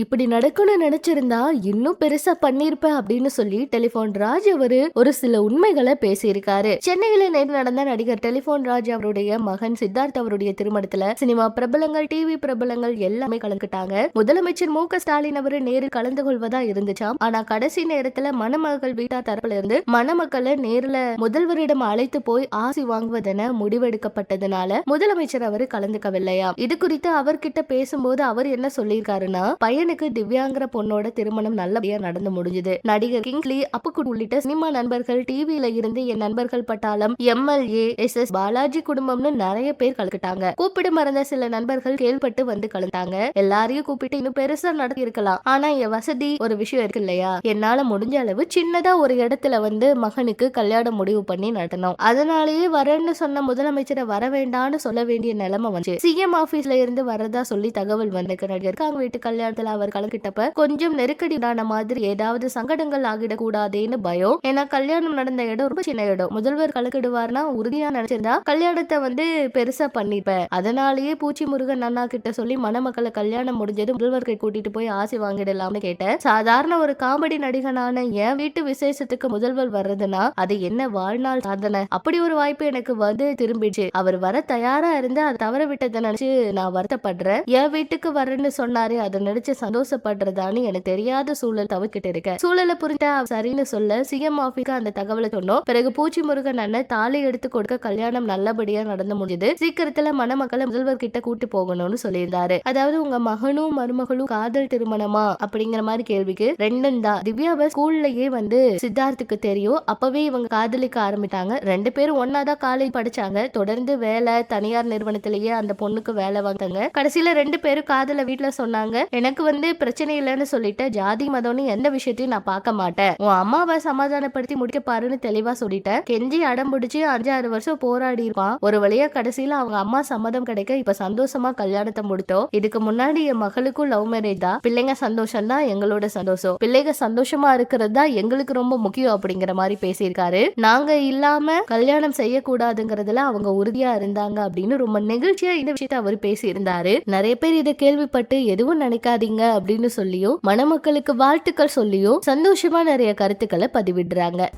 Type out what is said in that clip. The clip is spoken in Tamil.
இப்படி நடக்கும்னு நினைச்சிருந்தா இன்னும் பெருசா பண்ணிருப்ப அப்படின்னு சொல்லி டெலிபோன் ராஜ் அவரு ஒரு சில உண்மைகளை பேசியிருக்காரு. சென்னையில நேற்று நடந்த நடிகர் டெலிபோன் ராஜ் அவருடைய மகன் சித்தார்த் அவருடைய திருமணத்துல சினிமா பிரபலங்கள் டிவி பிரபலங்கள் எல்லாமே கலந்துட்டாங்க முதலமைச்சர் மு ஸ்டாலின் அவரு நேரில் கலந்து கொள்வதா இருந்துச்சாம் ஆனா கடைசி நேரத்துல மணமகள் வீட்டார் தரப்புல இருந்து மணமக்களை நேர்ல முதல்வரிடம் அழைத்து போய் ஆசி வாங்குவதென முடிவெடுக்கப்பட்டதுனால முதலமைச்சர் அவரு கலந்துக்கவில்லையா? இது குறித்து அவர்கிட்ட பேசும்போது அவர் என்ன சொல்லியிருக்காருன்னா பையனுக்கு திவ்யாங்கிற பொண்ணோட திருமணம் நல்லபடியா நடந்து முடிஞ்சது. நடிகர் கிங்லி அப்புக்குட் உள்ளிட்ட சினிமா நண்பர்கள் டிவியில இருந்து என் நண்பர்கள் பட்டாளம் எம்எல்ஏ எஸ் எஸ் பாலாஜி குடும்பம்னு நிறைய பேர் கலக்கிட்டாங்க கூப்பிட மறந்த சில நண்பர்கள் கேள்பட்டு வந்து கலந்தாங்க. எல்லாரையும் கூப்பிட்டு இன்னும் பெருசா நடத்தி இருக்கலாம் ஆனா என் வசதி ஒரு விஷயம் இருக்கு இல்லையா? என்னால முடிஞ்ச அளவு சின்னதா ஒரு இடத்துல வந்து மகனுக்கு கல்யாணம் முடிவு பண்ணி நடத்தணும். அதனாலேயே வரேன்னு சொன்ன முதலமைச்சரை வர வேண்டாம்னு சொல்ல வேண்டிய நிலைமை வந்து சிஎம் ஆபீஸ்ல இருந்து வரதா சொல்லி தகவல் வந்திருக்கு நடிகர் அவங்க வீட்டு கல்யாணத்துல அவர் கலக்கிட்டப்ப கொஞ்சம் நெருக்கடியான மாதிரி ஏதாவது சங்கடங்கள் ஆகிடக்கூடாதேன்னு பயம். ஏன்னா கல்யாணம் நடந்த இடம் ரொம்ப சின்ன இடம். முதல்வர் கலக்கிடுவார்னா உறுதியா நினைச்சிருந்தா கல்யாணத்தை வந்து பெருசா பண்ணிப்பேன். அதனாலயே பூச்சி முருகன் அண்ணா கிட்ட சொல்லி மணமக்களை கல்யாணம் முடிஞ்சது முதல்வர்கை கூட்டிட்டு போய் ஆசை வாங்கிடலாம்னு கேட்டேன். சாதாரண ஒரு காமெடி நடிகனான என் வீட்டு விசேஷத்துக்கு முதல்வர் வர்றதுன்னா அது என்ன வாழ்நாள் சாதனை? அப்படி ஒரு வாய்ப்பு எனக்கு வந்து திரும்பிடுச்சு. அவர் வர தயாரா இருந்து அதை தவற விட்டதை நினைச்சு நான் வருத்தப்படுறேன். என் வீட்டுக்கு வரேன்னு சொன்னாரு அதை நினைச்சு சந்தோஷப்படுறதான்னு எனக்கு தெரியாத சூழல் தவிர்க்கிட்டு இருக்கேன். சூழலை புரிஞ்ச சரின்னு சொல்ல சிஎம் ஆஃபீஸ்க்கு அந்த தகவலை சொன்னோம். பிறகு பூச்சி முருகன் அண்ணன் தாலி எடுத்து கொடுக்க கல்யாணம் நல்லபடியா நடந்து முடிஞ்சது. சீக்கிரத்துல மணமக்களை முதல்வர் கிட்ட கூட்டி போகணும்னு சொல்லியிருந்தாரு. அதாவது உங்க மகனும் மருமகளும் காதல் திருமணமா அப்படிங்கிற மாதிரி கேள்விக்கு ரெண்டும் தான். திவ்யாவை ஸ்கூல்லயே வந்து சித்தார்த்துக்கு தெரியும். அப்பவே இவங்க காதலிக்க ஆரம்பிட்டாங்க ரெண்டு பேரும் ஒன்னா தான் காலேஜ் படிச்சாங்க. தொடர்ந்து வேலை தனியார் நிறுவனத்திலேயே அந்த பொண்ணுக்கு வேலை வந்தாங்க கடைசியில ரெண்டு பேரும் காதல வீட்டுல சொன்னாங்க. எனக்கு வந்து பிரச்சனை இல்லைன்னு சொல்லிட்டு ஜாதி மதம்னு எந்த விஷயத்தையும் நான் பார்க்க மாட்டேன். உன் அம்மாவை சமாதானப்படுத்தி முடிக்க பாருன்னு தெளிவா சொல்லிட்டேன். கெஞ்சி அடம் பிடிச்சி அஞ்சாறு வருஷம் போராடி இருப்பான். ஒரு வழியா கடைசியில அவங்க அம்மா சம்மதம் கிடைக்க இப்ப சந்தோஷமா கல்யாணத்தை முடித்தோம். இதுக்கு முன்னாடி என் மகளுக்கும் லவ் மேரேஜ் தான். பிள்ளைங்க சந்தோஷம் தான் எங்களோட சந்தோஷம். பிள்ளைங்க சந்தோஷமா இருக்கிறது தான் எங்களுக்கு ரொம்ப முக்கியம் அப்படிங்கிற மாதிரி பேசியிருக்காரு. நாங்க இல்லாம கல்யாணம் செய்யக்கூடாதுங்கிறதுல அவங்க உறுதியா இருந்தாங்க அப்படின்னு ரொம்ப நெகிழ்ச்சியா இந்த விஷயத்த அவர் பேசியிருந்தாரு. நிறைய பேர் இதை கேள்விப்பட்டு எதுவும் நினைக்காதீங்க. அப்படின்னு சொல்லியும் மணமக்களுக்கு வாழ்த்துக்கள் சொல்லியும் சந்தோஷமா நிறைய கருத்துக்களை பதிவிடுறாங்க.